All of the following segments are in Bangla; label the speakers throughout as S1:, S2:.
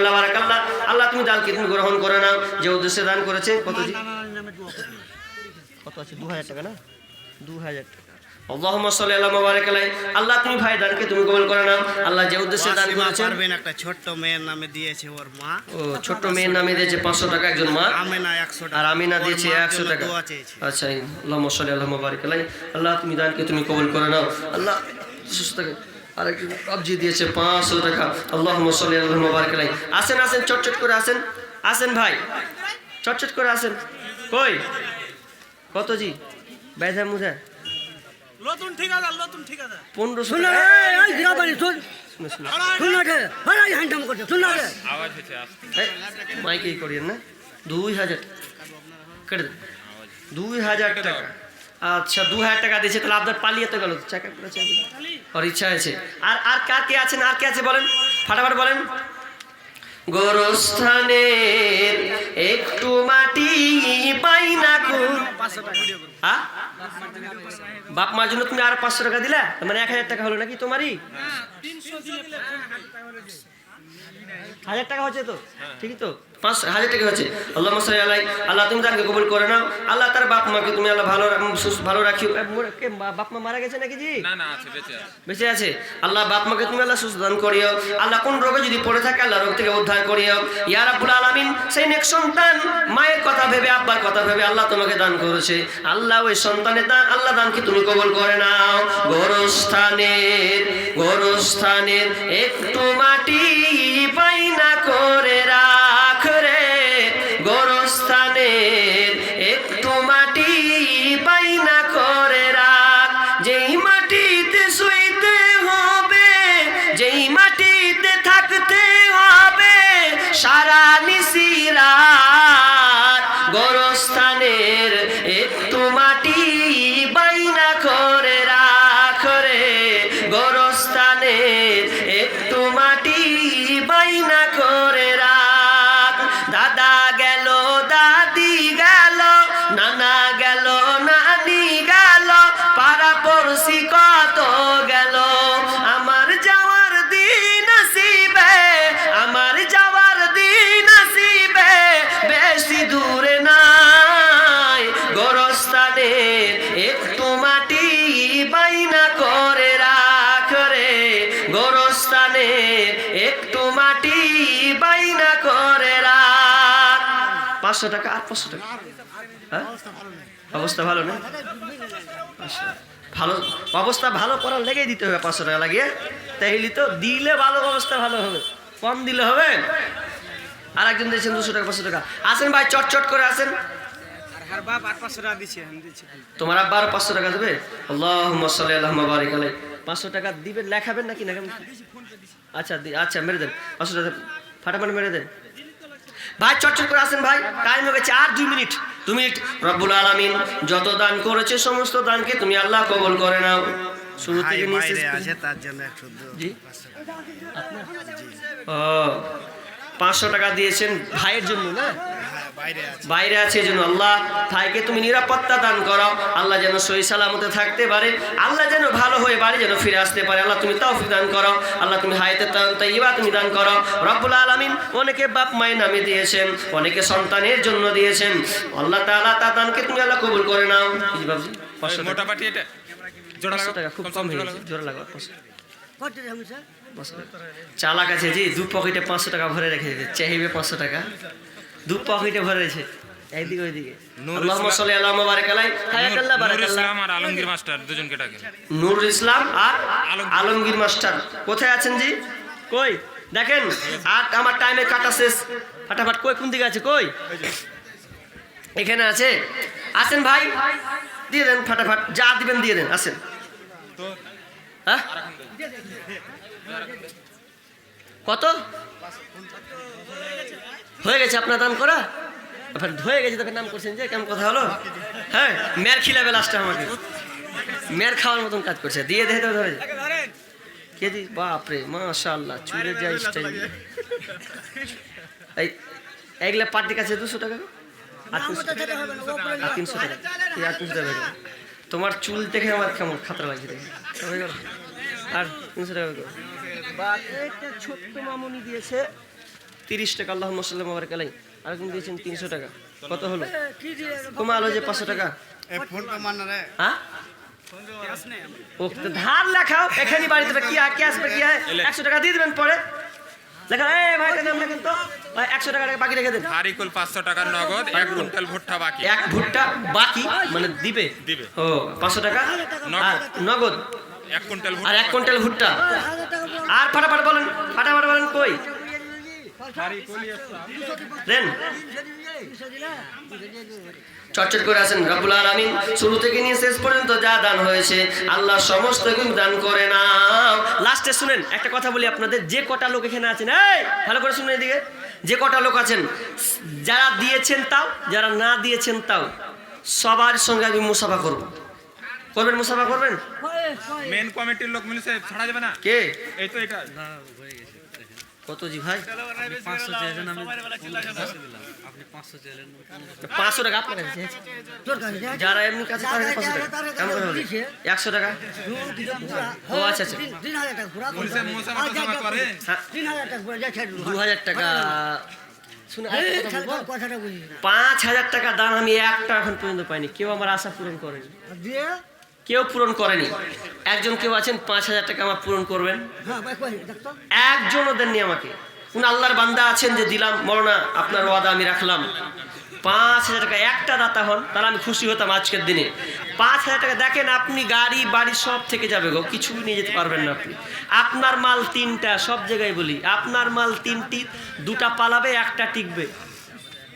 S1: বারাকাল্লাহ বারাকাল্লাহ। আল্লাহ তুমি দানকে তুমি গ্রহণ করে নাও যে উদ্দেশ্যে দান করেছে কত কত আছে? দু হাজার টাকা না? দু হাজার টাকা। আল্লাহুম্মা সাল্লি আলা মুবারাক আলাই আল্লাহ তুমি ভাই দানকে তুমি কবুল করে নাও আল্লাহ যে উদ্দেশ্যে দান করেছেন
S2: পারবেন একটা ছোট্ট মেয়ের নামে দিয়েছে ওর মা।
S1: ও মেয়ের নামে দিয়েছে পাঁচশো টাকা একজন মা।
S2: আমেনা একশো টাকা।
S1: আর আমিনা দিয়েছে
S2: মার
S1: একশো
S2: জন্য
S1: টাকা।
S2: দোয়া চেয়েছে।
S1: আচ্ছা আল্লাহ সাল্লি আল্লাহ মুবারাক আলাই আল্লাহ তুমি দানকে তুমি কবুল করে নাও আল্লাহ সুস্থ থাকে। আরেকজন আবজি দিয়েছে পাঁচশো টাকা। আল্লাহ সাল্লি আল্লাহ মুবারাক আসেন আসেন চটচট করে আসেন। আসেন ভাই। চটচট করে আসেন। কই? কত জি? বেধা মুধা।
S3: নতুন ঠিকাদার নতুন ঠিকাদার।
S1: পনেরোশো মাইকেই করিয়েন না। দুই হাজার কেটে দুই হাজার টাকা। আচ্ছা দু হাজার টাকা দিয়েছে তাহলে আপনার পালিয়ে তো গেল। চাকা করে চাকা ওর ইচ্ছা আছে আর আর কার কে আছেন আর কে আছে বলেন? ফাটাফাট বলেন। গোরস্থানের একটু মাটি পাই না কো। হ্যাঁ? বাপ মার জন্য তুমি আর পাঁচশো টাকা দিলা? মানে এক হাজার টাকা হলো নাকি তোমারই? হাজার টাকা হচ্ছে তো? ঠিকই তো? পাঁচ হাজার টাকা হচ্ছে আল্লাহ মশাই আলাই। আল্লাহ তুমি তাকে কবুল করে নাও। আল্লাহ তার বাপ মাকে তুমি আল্লাহ ভালো ভালো রাখিও। বাপ মা মারা গেছে নাকি জি?
S4: না না আছে বেঁচে আছে।
S1: আল্লাহ বাপ মাকে তুমি আল্লাহ সুস্থ দান করিও। আল্লাহ কোন রোগে যদি পড়ে থাকে আল্লাহ রোগ থেকে উদ্ধার করিও। ইয়া রাব্বুল আলামিন সেই নেক সন্তান মায়ের কথা ভেবে আব্বার কথা ভেবে আল্লাহ তোমাকে দান করেছে। আল্লাহ ওই সন্তানের দান আল্লাহ দানকে তুমি কবুল করে নাও। গোরস্থানের গোরস্থানের একটু মাটি পাই না করে পাঁচশো টাকা আর পাঁচশো টাকা। হ্যাঁ? অবস্থা ভালো না আচ্ছা। ভালো অবস্থা ভালো করার লেগেই দিতে হবে পাঁচশো টাকা লাগিয়ে। তাইলে তো দিলে ভালো অবস্থা ভালো হবে। কম দিলে হবে? আর একজন দিয়েছেন দুশো টাকা পাঁচশো টাকা। আসেন ভাই চট চট করে আসেন। তোমার আব্বা আরও পাঁচশো টাকা দেবে? আল্লাহ বারিক আলাই পাঁচশো টাকা দিবেন লেখাবেন নাকি না আচ্ছা আচ্ছা মেরে দেন। পাঁচশো টাকা ফাটাফাটি মেরে দেন। ভাই চটচট করে আসেন ভাই। টাইম হয়ে গেছে আর দুই মিনিট। দু মিনিট। রব্বুল আলামিন যত দান করেছে সমস্ত দানকে তুমি আল্লাহ কবল করে নাও। শুরু থেকে।
S2: আছে তার জন্য
S1: ও পাঁচশো টাকা দিয়েছেন ভাইয়ের জন্য না?
S2: বাইরে আছে।
S1: জন্য আল্লাহ ভাইকে তুমি নিরাপত্তা দান করো। আল্লাহ যেন সহি সালামতে থাকতে পারে। আল্লাহ যেন ভালো হয়ে বাড়ি যেন ফিরে আসতে পারে। আল্লাহ তুমি তাও দান করো। আল্লাহ তুমি হাইতে তাইবা তুমি দান করো। রব্বুল আলামিন অনেকে বাপ মায়ের নামে দিয়েছেন অনেকে সন্তানের জন্য দিয়েছেন। আল্লাহ তাআলা তা দানকে তুমি আল্লাহ কবুল করে নাও। কি বাবজি পাঁচশো টাকা।
S4: মোটা পাটি এটা। জোড়া লাগা
S1: খুব
S4: কম
S1: কম হয়ে
S4: জোড়া
S1: লাগা পাঁচশো
S5: কত রে আমি স্যার
S1: পাঁচশো টাকা। চালাক আছে জি দু পকেটে পাঁচশো টাকা ভরে রেখে দিতে চাইবে পাঁচশো টাকা। দু পকেটে ভরে রয়েছে একদিকে ওইদিকে। আল্লাহুম্মা
S4: ইসলাম-
S1: সাল্লি আলা মুবারাক আলাই। হায়াকাল্লাহ বারাকাল্লাহ।
S4: ইসলাম আর আলমগীর মাস্টার দুজনকে ডাকে।
S1: নূর ইসলাম আর
S4: আলমগীর।
S1: আলমগীর মাস্টার। কোথায় আছেন জি? কই? দেখেন আর আমার টাইমে কাটা শেষ। ফাটাফাট কই কোন দিকে আছে? কই? এখানে আছে। আসেন ভাই। দিয়ে দেন ফাটাফাট। যা দিবেন দিয়ে দেন। আসেন। হ্যাঁ? কত? হয়ে গেছে আপনার দান করা? আপনার হয়ে গেছে তখন নাম করছেন যে কেমন কথা হলো? হ্যাঁ মের খিলাবে লাস্টে আমাকে। মের খাওয়ার মতন কাজ করছে। দিয়ে দেখে তো ধরে কে দি? বাপরে মাশাআল্লাহ চুলে যায় স্টাইল এই এগুলা পার্টির কাছে দুশো টাকা আর তিনশো টাকা। আর তিনশো টাকা করে। তোমার চুল দেখে আমার কেমন খাতরা লাগছে দেখে। হয়ে গেল আর তিনশো টাকা ছোট্ট মামুনি দিয়েছে। তিরিশ টাকা আল্লাহ মুসল্লাম বাবারক আলাই আরেকজন দিয়েছেন তিনশো টাকা। কত হলো? কমালো যে পাঁচশো টাকা। হ্যাঁ? ও ধার লেখাও এখানে বাড়িতে কি হয় ক্যাশ পে কি হয় একশো টাকা দিয়ে দেবেন পরে। লেখা এই ভাই নাম লেখেন তো একশো টাকা বাকি রেখে দেন।
S4: পাঁচশো টাকার নগদ এক কুইন্টাল ভুট্টা বাকি।
S1: এক ভুট্টা বাকি মানে দিবে?
S4: দিবে।
S1: ও পাঁচশো টাকা?
S4: নগদ।
S1: আর নগদ?
S4: এক কুইন্টাল
S1: আর
S4: ভুট্টা।
S1: এক কুইন্টাল। আর ফাটাফাট বলেন ফাটাফাট বলেন কই? দেন। চটচট করে আছেন রব্বুল আলামিন। শুরু থেকে নিয়ে শেষ পর্যন্ত যা দান হয়েছে আল্লাহ সমস্ত কিছু দান করে না লাস্টে শুনেন একটা কথা বলি আপনাদের যে কটা লোক এখানে আছেন এই ভালো করে শুনে এদিকে। যে কটা লোক আছেন যারা দিয়েছেন তাও যারা না দিয়েছেন তাও সবার সঙ্গে আমি মুসাফা করব। করবেন মুসাফা করবেন।
S4: মেন কমিটির লোক মিলেছে ছাড়া যাবে না।
S1: কে?
S4: এই তো এটা।
S1: কত জি ভাই?
S3: পাঁচশো চেয়েছেন আমি
S1: পাঁচশো টাকা আপনার কাছে যারা এমনি কাছে তাদের কাছে পাঁচশো টাকা। কেমন হবে? একশো টাকা। ও, আচ্ছা, আচ্ছা। দু হাজার টাকা। পাঁচ হাজার টাকা দাম আমি একটা এখন পর্যন্ত পাইনি। কেউ আমার আশা পূরণ করেনি। কেউ পূরণ করেনি। একজন কেউ আছেন পাঁচ হাজার টাকা আমার পূরণ করবেন। একজনও দেননি আমাকে। কোন আল্লাহর বান্দা আছেন যে দিলাম মরনা আপনার ওয়াদা আমি রাখলাম। পাঁচ হাজার টাকা একটা দাতা হন তাহলে আমি খুশি হতাম আজকের দিনে। পাঁচ হাজার টাকা দেখেন আপনি গাড়ি বাড়ি সব থেকে যাবে গো কিছু নিয়ে যেতে পারবেন না আপনি। আপনার মাল তিনটা সব জায়গায় বলি আপনার মাল তিনটি দুটা পালাবে একটা টিকবে।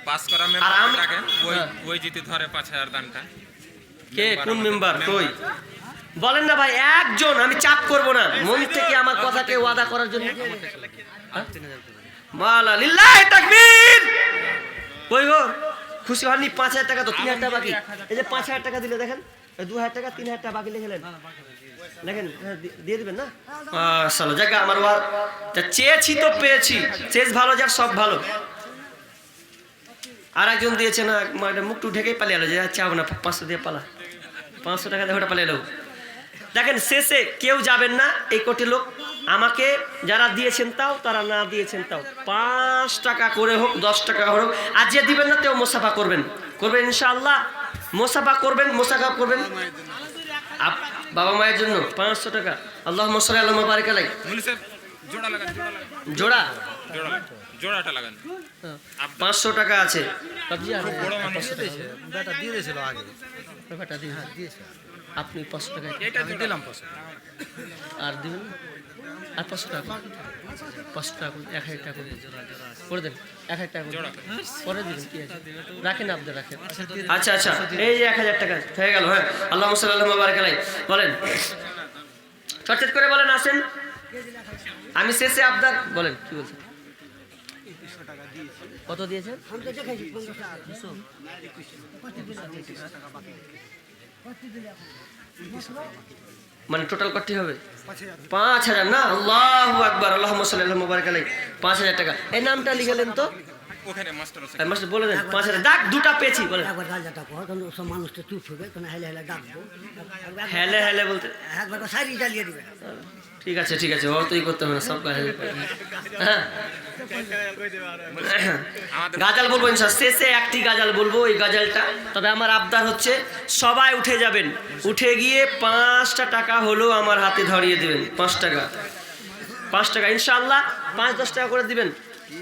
S4: পাস করা ওই। ওই জিতে ধরে পাঁচ হাজার দানটা।
S1: কে কোন মেম্বার। কই? বলেন না ভাই একজন আমি চাপ করব না। মন থেকে আমার কথাকে ওয়াদা করার জন্য হ্যাঁ? মালা লিল্লাহি তাকবীর! কই গো? খুশি হননি পাঁচ হাজার টাকা তো তিন হাজার টাকা বাকি। এই যে পাঁচ হাজার টাকা দিলে দেখেন দু হাজার টাকা তিন হাজার টাকা বাকি লিখলেন দেখেন দিয়ে দিবেন না? সালো জায়গা আমার ওয়ার যা চেয়েছি তো পেয়েছি। শেষ ভালো যার সব ভালো। আর একজন দিয়েছে না মুখটু ঢেকেই পালিয়ে এলো যে চাও না পাঁচশো দিয়ে পালা। পাঁচশো টাকা দিয়ে ওটা পালিয়ে এলো দেখেন শেষে কেউ যাবেন না এই কোটি লোক। আমাকে যারা দিয়েছেন তাও তারা না দিয়েছেন তাও। পাঁচ টাকা করে হোক দশ টাকা হোক আর যে দিবেন না তেও মোসাফা করবেন। করবেন ইনশাআল্লাহ। মোসাফা করবেন মোসাফা করবেন। আপ- বাবা মায়ের জন্য পাঁচশো টাকা। আল্লাহ মশাই আল্লাহ বারিক আলাই
S4: পুলিশে জোড়া লাগান জোড়া লাগান।
S1: জোড়া?
S4: জোড়া লাগান জোড়াটা লাগান।
S1: পাঁচশো টাকা আছে।
S2: দিয়ে দিয়েছিল আগে।
S1: ব্যাপারটা দিন হ্যাঁ দিয়েছে। আপনি পাঁচশো টাকা
S4: দিলাম
S1: আর দিবেন আর পাঁচশো টাকা পাঁচশো টাকা এক হাজার টাকা করে। করে দেন এক হাজার টাকা করে। পরে দিবেন কি আছে। রাখেন আপনি রাখেন। আচ্ছা আচ্ছা এই যে এক হাজার টাকা হয়ে গেল হ্যাঁ। আল্লাহ সাল্লাহ বারাক আলাই। বলেন। চটচট করে বলেন আসেন। আমি শেষে আবদার বলেন কি বলছেন? কত দিয়েছেন? মানে টোটাল কত হবে? পাঁচ হাজার না আল্লাহ আকবার আল্লাহ সাল্লাহ মুবারক আলাই পাঁচ হাজার টাকা। এই নামটা লিখালেন তো?
S4: ওখানে মাস্টার আছে।
S1: মাস্টার বলে দেন পাঁচ হাজার। ডাক দুটা পেয়েছি বলেন
S5: একবার সব মানুষটা চুপ হবে তখন হেলে হেলে ডাকবো।
S1: হেলে হেলে বলতে
S5: একবার দিবে।
S1: ঠিক আছে ঠিক আছে, অতই করতে হবে না, সব কাজ হ্যাঁ গাজাল বলব ইনশাল্লাহ শেষে একটি গাজাল বলব এই গাজালটা। তবে আমার আবদার হচ্ছে, সবাই উঠে যাবেন। উঠে গিয়ে পাঁচটা টাকা হলেও আমার হাতে ধরিয়ে দেবেন, পাঁচ টাকা। পাঁচ টাকা, ইনশাআল্লাহ, পাঁচ দশ টাকা করে দিবেন।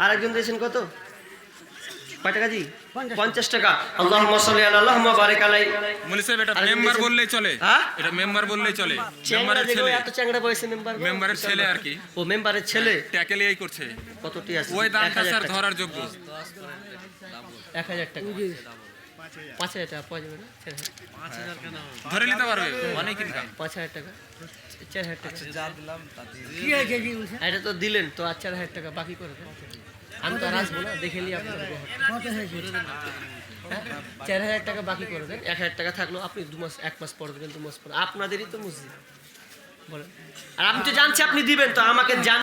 S1: আরেকজন দিয়েছেন কত? কয় টাকা জি?
S5: পঞ্চাশ।
S1: টাকা। আল্লাহ মসলি আল্লাহ বারেক আলাই।
S4: মুলিশে এটা মেম্বার বললেই চলে।
S1: হ্যাঁ?
S4: এটা মেম্বার বললেই চলে। মেম্বারের ছেলে।
S1: এত চ্যাংড়া বয়সে মেম্বার?
S4: মেম্বারের ছেলে আর কি।
S1: ও মেম্বারের ছেলে?
S4: ট্যাকেল এই করছে।
S1: কতটি আছে?
S4: ওই স্যার ধরার যোগ্য।
S1: এক হাজার টাকা। পাঁচ হাজার টাকা পাওয়া যাবে না?
S4: ধরে নিতে পারবে। অনেক ইনকাম
S1: পাঁচ হাজার টাকা। চার হাজার টাকা।
S5: বলছে
S1: এটা তো দিলেন তো আর চার হাজার টাকা বাকি করে আমি তো আর আসব না, দেখে নিই
S5: হয়েছে।
S1: হ্যাঁ? চার হাজার টাকা বাকি করে দেন এক হাজার টাকা থাকল, আপনি দু মাস, এক মাস পরে দেবেন, দু মাস পরে। আপনাদেরই তো মসজিদ। বলেন। আর আমি তো জানছি আপনি দিবেন, তো আমাকে জান